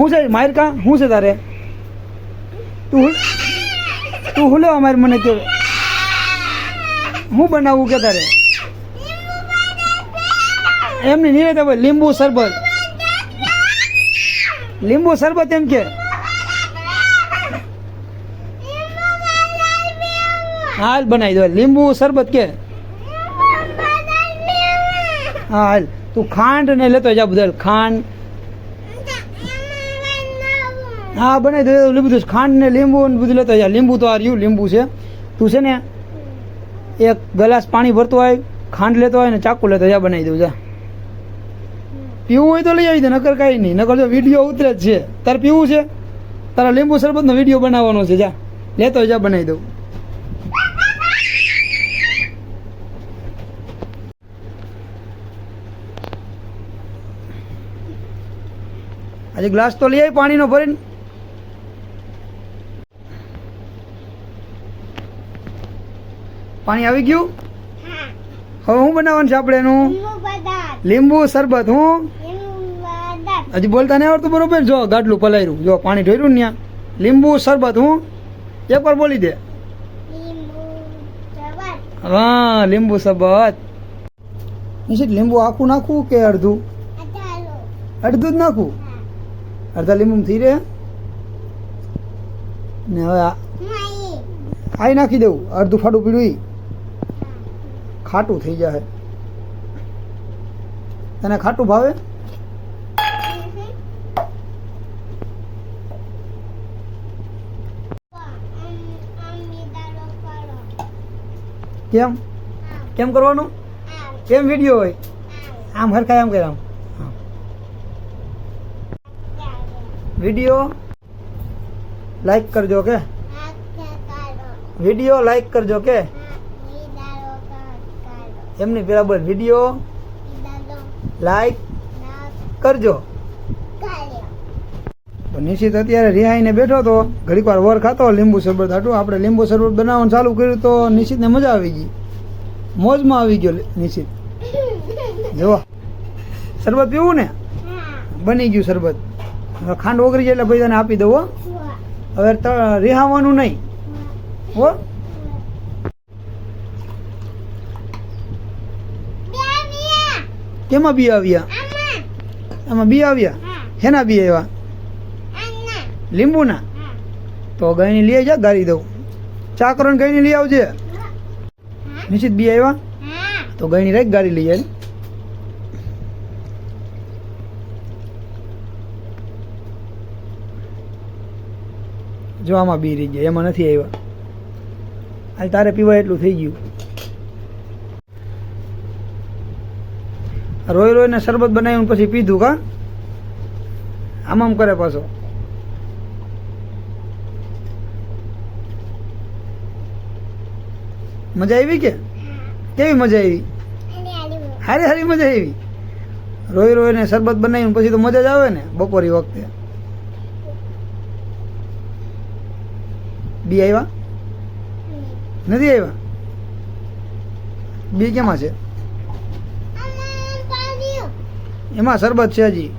શું છે માર કા? શું છે તારે? તું તું હુલે અમારે મને કે હું બનાવવું કે તારે? એમની નિવેદ હવે લીંબુ શરબત. લીંબુ શરબત એમ કે? હાલ બનાવી દો. લીંબુ શરબત કે? હા, હાલ. તું ખાંડ ને લેતો જા બધા ખાંડ હા, બનાવી તો બધું ખાંડ ને લીંબુ ને બધું લેતો જાય. લીંબુ તો આ લીંબુ છે. તું છે ને એક ગ્લાસ પાણી ભરતો હોય, ખાંડ લેતો હોય ને ચાકુ લેતો જા બનાવી દઉં, જા. પીવું હોય તો લઈ આવી દે, નકર કાંઈ નહીં. નકર જો વીડિયો ઉતરે જ છે. તારે પીવું છે? તારા લીંબુ શરબતનો વીડિયો બનાવવાનો છે, જા. લેતો જા, બનાવી દઉં. આજે ગ્લાસ તો લઈ આવી પાણીનો ભરીને. પાણી આવી ગયું? હવે શું બનાવવાનું છે આપણે એનું? લીંબુ શરબત હું? હજી બોલતા નહીં આવડતું બરોબર? જો ગાડલું પલાયરું જો પાણી ઢોર્યું ને ત્યાં. લીંબુ શરબત હું? એકવાર બોલી દે. હા લીંબુ શરબત. નિશ્ચિત લીંબુ આખું નાખવું કે અડધું? અડધું જ નાખવું અડધા લીંબુ થઈ રહે ને હવે આ નાખી દેવું અડધું ફાટું પીડું ખાટું થઈ જાય. તને ખાટું ભાવે? કેમ? કેમ કરવાનું? કેમ વીડિયો હોય? આમ હરખાય આમ કરે આમ. વીડિયો લાઈક કરજો કે. વીડિયો લાઈક કરજો કે. એમની બરાબર વીડિયો લાઈક કરજો. તો નિશ્ચિત અત્યારે રિહાઈને બેઠો તો ઘડીક વાર વર ખાતો લીંબુ શરબત. હાટું આપણે લીંબુ શરબત બનાવવાનું ચાલુ કર્યું તો નિશ્ચિતને મજા આવી ગઈ. મોજમાં આવી ગયો નિશ્ચિત જુઓ. શરબત પીવું ને? બની ગયું શરબત. ખાંડ ઓગળી જાય એટલે ભાઈ તને આપી દઉં હવે રિહાવાનું નહીં. હો. કેમાં બી આવ્યા? એમાં બી આવ્યા? હેના બી આવ્યા? લીંબુના? તો ગાયની લઈ જા ગારી દઉં. ચા કરો ને ગાયની લઈ આવજે. નિશ્ચિત બી આવ્યા? તો ગાયની રાખ ગાડી લઈ આવી જો આમાં બી રહી ગયા, એમાં નથી આવ્યા. આજે તારે પીવાય એટલું થઈ ગયું. રોઈ રોઈને શરબત બનાવીને પછી પીધું કા? આમ આમ કરે પાછો. મજા આવી કે? કેવી મજા આવી? હારી હારી મજા આવી? રોઈ રોઈને શરબત બનાવ્યું પછી તો મજા જ આવે ને બપોરી વખતે. બી આવ્યા નથી આવ્યા બી કેમાં છે? એમાં શરબત છે હજી.